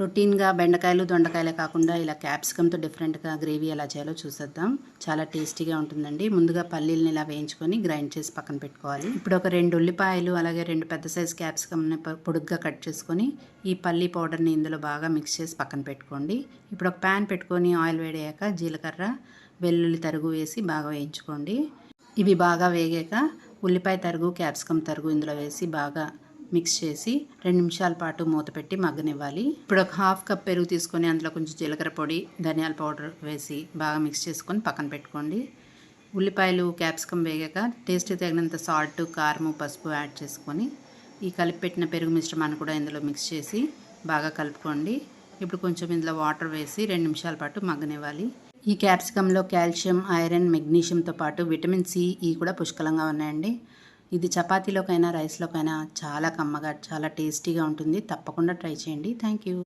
రొటీన్గా బెండకాయలు దొండకాయలే కాకుండా ఇలా క్యాప్సికమ్తో డిఫరెంట్గా గ్రేవీ ఎలా చేయాలో చూసేద్దాం. చాలా టేస్టీగా ఉంటుందండి. ముందుగా పల్లీలని ఇలా వేయించుకొని గ్రైండ్ చేసి పక్కన పెట్టుకోవాలి. ఇప్పుడు ఒక రెండు ఉల్లిపాయలు అలాగే రెండు పెద్ద సైజ్ క్యాప్సికమ్ని పొడుగ్గా కట్ చేసుకొని ఈ పల్లీ పౌడర్ని ఇందులో బాగా మిక్స్ చేసి పక్కన పెట్టుకోండి. ఇప్పుడు ఒక ప్యాన్ పెట్టుకొని ఆయిల్ వేడయ్యాక జీలకర్ర వెల్లుల్లి తరుగు వేసి బాగా వేయించుకోండి. ఇవి బాగా వేగాక ఉల్లిపాయ తరుగు క్యాప్సికమ్ తరుగు ఇందులో వేసి బాగా మిక్స్ చేసి రెండు నిమిషాల పాటు మూత పెట్టి మగ్గనివ్వాలి. ఇప్పుడు ఒక హాఫ్ కప్ పెరుగు తీసుకొని అందులో కొంచెం జీలకర్ర పొడి ధనియాల పౌడర్ వేసి బాగా మిక్స్ చేసుకొని పక్కన పెట్టుకోండి. ఉల్లిపాయలు క్యాప్సికమ్ వేగాక టేస్ట్ తగినంత సాల్ట్ కారము పసుపు యాడ్ చేసుకొని ఈ కలిపి పెట్టిన పెరుగు మిశ్రమాన్ని కూడా ఇందులో మిక్స్ చేసి బాగా కలుపుకోండి. ఇప్పుడు కొంచెం ఇందులో వాటర్ వేసి రెండు నిమిషాల పాటు మగ్గనివ్వాలి. ఈ క్యాప్సికంలో కాల్షియం ఐరన్ మెగ్నీషియంతో పాటు విటమిన్ సి ఈ కూడా పుష్కలంగా ఉన్నాయండి. ఇది చపాతీలోకైనా రైస్లోకైనా చాలా కమ్మగా చాలా టేస్టీగా ఉంటుంది. తప్పకుండా ట్రై చేయండి. Thank you.